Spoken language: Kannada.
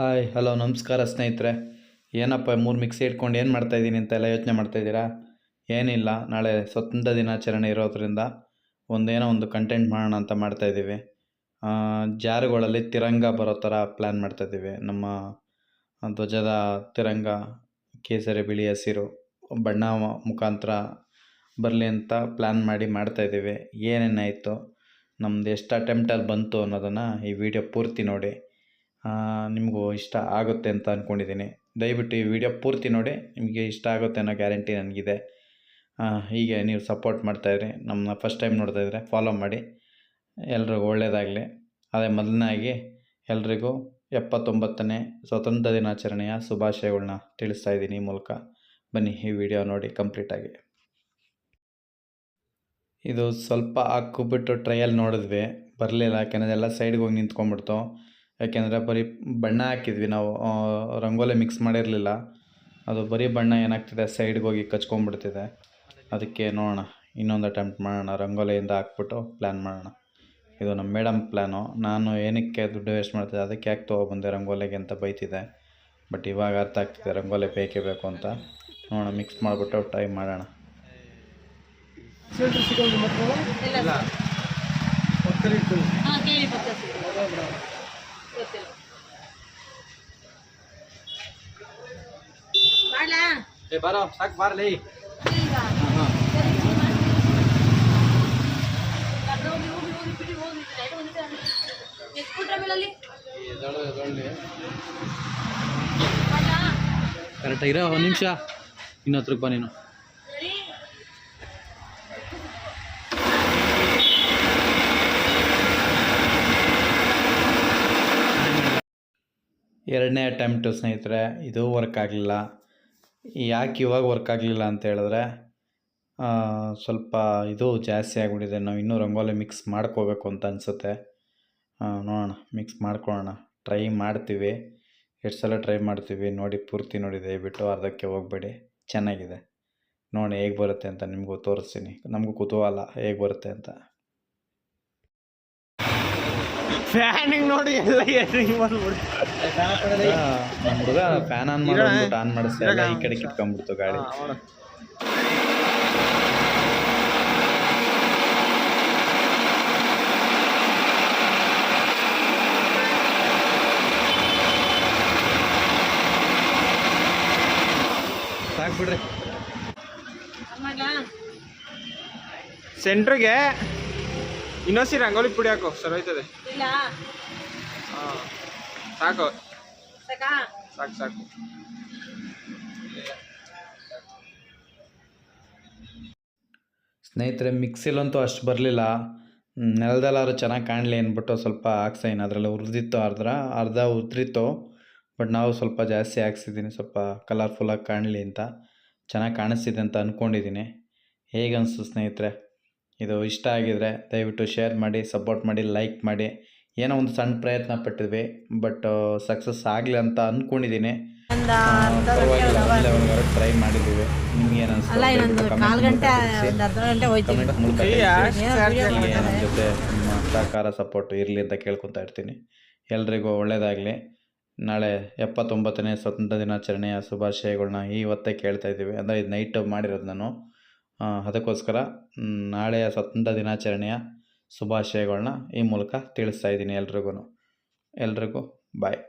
ಹಾಯ್, ಹಲೋ, ನಮಸ್ಕಾರ ಸ್ನೇಹಿತರೆ. ಏನಪ್ಪ, ಮೂರು ಮಿಕ್ಸಿ ಇಟ್ಕೊಂಡು ಏನು ಮಾಡ್ತಾಯಿದ್ದೀನಿ ಅಂತೆಲ್ಲ ಯೋಚನೆ ಮಾಡ್ತಾಯಿದ್ದೀರಾ ಏನಿಲ್ಲ, ನಾಳೆ ಸ್ವತಂತ್ರ ದಿನಾಚರಣೆ ಇರೋದ್ರಿಂದ ಒಂದೇನೋ ಒಂದು ಕಂಟೆಂಟ್ ಮಾಡೋಣ ಅಂತ ಮಾಡ್ತಾಯಿದ್ದೀವಿ ಜಾರುಗಳಲ್ಲಿ ತಿರಂಗ ಬರೋ ಥರ ಪ್ಲ್ಯಾನ್ ಮಾಡ್ತಾಯಿದ್ದೀವಿ ನಮ್ಮ ಧ್ವಜದ ತಿರಂಗ, ಕೇಸರಿ, ಬಿಳಿ ಹಸಿರು, ಬಣ್ಣ ಮುಖಾಂತರ ಬರಲಿ ಅಂತ ಪ್ಲ್ಯಾನ್ ಮಾಡಿ ಮಾಡ್ತಾಯಿದ್ದೀವಿ ಏನೇನಾಯಿತು ನಮ್ದು ಎಷ್ಟು ಅಟೆಂಪ್ಟಲ್ಲಿ ಬಂತು ಅನ್ನೋದನ್ನು ಈ ವಿಡಿಯೋ ಪೂರ್ತಿ ನೋಡಿ. ನಿಮಗೂ ಇಷ್ಟ ಆಗುತ್ತೆ ಅಂತ ಅಂದ್ಕೊಂಡಿದ್ದೀನಿ ದಯವಿಟ್ಟು ಈ ವಿಡಿಯೋ ಪೂರ್ತಿ ನೋಡಿ, ನಿಮಗೆ ಇಷ್ಟ ಆಗುತ್ತೆ ಅನ್ನೋ ಗ್ಯಾರಂಟಿ ನನಗಿದೆ. ಹೀಗೆ ನೀವು ಸಪೋರ್ಟ್ ಮಾಡ್ತಾಯಿರಿ ನಮ್ಮನ್ನ ಫಸ್ಟ್ ಟೈಮ್ ನೋಡ್ತಾ ಇದ್ದರೆ ಫಾಲೋ ಮಾಡಿ. ಎಲ್ರಿಗೂ ಒಳ್ಳೆಯದಾಗಲಿ ಅದೇ ಮೊದಲನೇ ಎಲ್ರಿಗೂ ಎಪ್ಪತ್ತೊಂಬತ್ತನೇ ಸ್ವಾತಂತ್ರ್ಯ ದಿನಾಚರಣೆಯ ಶುಭಾಶಯಗಳನ್ನ ತಿಳಿಸ್ತಾ ಇದ್ದೀನಿ ಮೂಲಕ. ಬನ್ನಿ, ಈ ವಿಡಿಯೋ ನೋಡಿ ಕಂಪ್ಲೀಟಾಗಿ ಇದು ಸ್ವಲ್ಪ ಹಾಕ್ಬಿಟ್ಟು ಟ್ರಯಲ್ ನೋಡಿದ್ವಿ. ಬರಲಿಲ್ಲ ಯಾಕೆಂದರೆ ಎಲ್ಲ ಸೈಡ್ಗೆ ಹೋಗಿ ನಿಂತ್ಕೊಂಡ್ಬಿಡ್ತು. ಯಾಕೆಂದರೆ ಬರೀ ಬಣ್ಣ ಹಾಕಿದ್ವಿ ನಾವು ರಂಗೋಲಿ ಮಿಕ್ಸ್ ಮಾಡಿರಲಿಲ್ಲ. ಅದು ಬರೀ ಬಣ್ಣ ಏನಾಗ್ತಿದೆ ಸೈಡ್ಗೆ ಹೋಗಿ ಕಚ್ಕೊಂಡ್ಬಿಡ್ತಿದೆ. ಅದಕ್ಕೆ ನೋಡೋಣ ಇನ್ನೊಂದು ಅಟೆಂಪ್ಟ್ ಮಾಡೋಣ. ರಂಗೋಲಿಯಿಂದ ಹಾಕ್ಬಿಟ್ಟು ಪ್ಲ್ಯಾನ್ ಮಾಡೋಣ. ಇದು ನಮ್ಮ ಮೇಡಮ್ ಪ್ಲ್ಯಾನು ನಾನು ಏನಕ್ಕೆ ದುಡ್ಡು ವೇಸ್ಟ್ ಮಾಡ್ತಿದ್ದೆ ಅದಕ್ಕೆ ಯಾಕೆ ತೊಗೊಬಂದೆ ರಂಗೋಲಿಗೆ ಅಂತ ಬೈತಿದ್ದೆ. ಬಟ್ ಇವಾಗ ಅರ್ಥ ಆಗ್ತಿದೆ ರಂಗೋಲಿ ಬೇಕೇ ಬೇಕು ಅಂತ. ನೋಡೋಣ ಮಿಕ್ಸ್ ಮಾಡಿಬಿಟ್ಟು ಟ್ರೈ ಮಾಡೋಣ. ಇಲ್ಲ. ಆಮೇಲೆ ಅಲ್ಲಿ? ಮಾಡ್ಲಾ? ಕರೆಕ್ಟ್ ಇರೋ ಒಂದು ನಿಮಿಷ ಇನ್ನೊತ್ತು ಹತ್ರಕ್ಕೆ ಬಾ ನೀನು. ಎರಡನೇ ಅಟೆಂಪ್ಟು ಸ್ನೇಹಿತರೆ, ಇದು ವರ್ಕ್ ಆಗಲಿಲ್ಲ ಯಾಕೆ ಇವಾಗ ವರ್ಕ್ ಆಗಲಿಲ್ಲ ಅಂತ ಹೇಳಿದ್ರೆ ಸ್ವಲ್ಪ ಇದು ಜಾಸ್ತಿ ಆಗಿಬಿಟ್ಟಿದೆ. ನಾವು ಇನ್ನೂ ರಂಗೋಲಿ ಮಿಕ್ಸ್ ಮಾಡ್ಕೋಬೇಕು ಅಂತ ಅನಿಸುತ್ತೆ. ನೋಡೋಣ ಮಿಕ್ಸ್ ಮಾಡ್ಕೊಳ್ಳೋಣ. ಟ್ರೈ ಮಾಡ್ತೀವಿ. ಎಷ್ಟು ಸಲ ಟ್ರೈ ಮಾಡ್ತೀವಿ. ನೋಡಿ, ಪೂರ್ತಿ ನೋಡಿ, ದಯವಿಟ್ಟು ಅರ್ಧಕ್ಕೆ ಹೋಗಬೇಡಿ. ಚೆನ್ನಾಗಿದೆ. ನೋಡಿ, ಹೇಗೆ ಬರುತ್ತೆ ಅಂತ ನಿಮಗೂ ತೋರಿಸ್ತೀನಿ. ನಮಗೂ ಕುತೂಹಲ ಹೇಗೆ ಬರುತ್ತೆ ಅಂತ. ಫ್ಯಾನಿಂಗ್ ನೋಡಿ ಎಲ್ಲ ಎದ್ರಿಗೆ ಬಂದ್ಬಿಡು ನಮ್ಮ ಹುಡುಗ ಫ್ಯಾನ್ ಆನ್ ಮಾಡ್ಬಿಟ್ಟು ಆನ್ ಮಾಡಿಸ್ತಾ ಇಲ್ಲ ಈ ಕಡೆ ಕಿಟ್ಕೊಂಡ್ಬಿಡ್ತು ಗಾಡಿ. ಸಾಕು ಬಿಡ್ರಿ? ಸೆಂಟ್ರಿಗೆ ಇನ್ನೊಸಿ ರಂಗೋಲಿ ಪುಡಿ ಹಾಕೋ ಸರ್ ಹೋಯ್ತದೆ ಹಾಂ ಸಾಕು. ಸಾಕಾ? ಸಾಕು ಸಾಕು. ಸ್ನೇಹಿತರೆ ಮಿಕ್ಸಿಲಂತೂ ಅಷ್ಟು ಬರಲಿಲ್ಲ. ನೆಲದಲ್ಲಾದ್ರೂ ಚೆನ್ನಾಗಿ ಕಾಣಲಿ ಅಂದ್ಬಿಟ್ಟು ಸ್ವಲ್ಪ ಹಾಕ್ಸೈನ್ ಅದರಲ್ಲಿ ಹುರಿದಿತ್ತು ಅರ್ಧ ಅರ್ಧ ಉದ್ರಿತ್ತು ಬಟ್ ನಾವು ಸ್ವಲ್ಪ ಜಾಸ್ತಿ ಹಾಕ್ಸಿದ್ದೀನಿ ಸ್ವಲ್ಪ ಕಲರ್ಫುಲ್ಲಾಗಿ ಕಾಣಲಿ ಅಂತ. ಚೆನ್ನಾಗಿ ಕಾಣಿಸ್ತಿದೆ ಅಂತ ಅಂದ್ಕೊಂಡಿದ್ದೀನಿ ಹೇಗೆ ಅನಿಸ್ತು ಸ್ನೇಹಿತರೆ? ಇದು ಇಷ್ಟ ಆಗಿದ್ರೆ ದಯವಿಟ್ಟು ಶೇರ್ ಮಾಡಿ ಸಪೋರ್ಟ್ ಮಾಡಿ ಲೈಕ್ ಮಾಡಿ. ಏನೋ ಒಂದು ಸಣ್ಣ ಪ್ರಯತ್ನ ಪಟ್ಟಿದ್ವಿ ಬಟ್ ಸಕ್ಸಸ್ ಆಗಲಿ ಅಂತ ಅಂದ್ಕೊಂಡಿದ್ದೀನಿ ಟ್ರೈ ಮಾಡಿದ್ದೀವಿ ನಿಮ್ಗೆ ಏನು ನಮ್ಮ ಜೊತೆ ನಿಮ್ಮ ಸಹಕಾರ ಸಪೋರ್ಟ್ ಇರಲಿ ಅಂತ ಕೇಳ್ಕೊತಾ ಇರ್ತೀನಿ. ಎಲ್ರಿಗೂ ಒಳ್ಳೇದಾಗಲಿ. ನಾಳೆ ಎಪ್ಪತ್ತೊಂಬತ್ತನೇ ಸ್ವತಂತ್ರ ದಿನಾಚರಣೆಯ ಶುಭಾಶಯಗಳನ್ನ ಈ ಹೊತ್ತೇ ಕೇಳ್ತಾ ಇದ್ದೀವಿ. ಅಂದರೆ ಇದು ನೈಟ್ ಮಾಡಿರೋದು ನಾನು. ಅದಕ್ಕೋಸ್ಕರ ನಾಳೆಯ ಸ್ವತಂತ್ರ ದಿನಾಚರಣೆಯ ಶುಭಾಶಯಗಳನ್ನ ಈ ಮೂಲಕ ತಿಳಿಸ್ತಾ ಇದ್ದೀನಿ ಎಲ್ರಿಗೂ ಎಲ್ರಿಗೂ ಬಾಯ್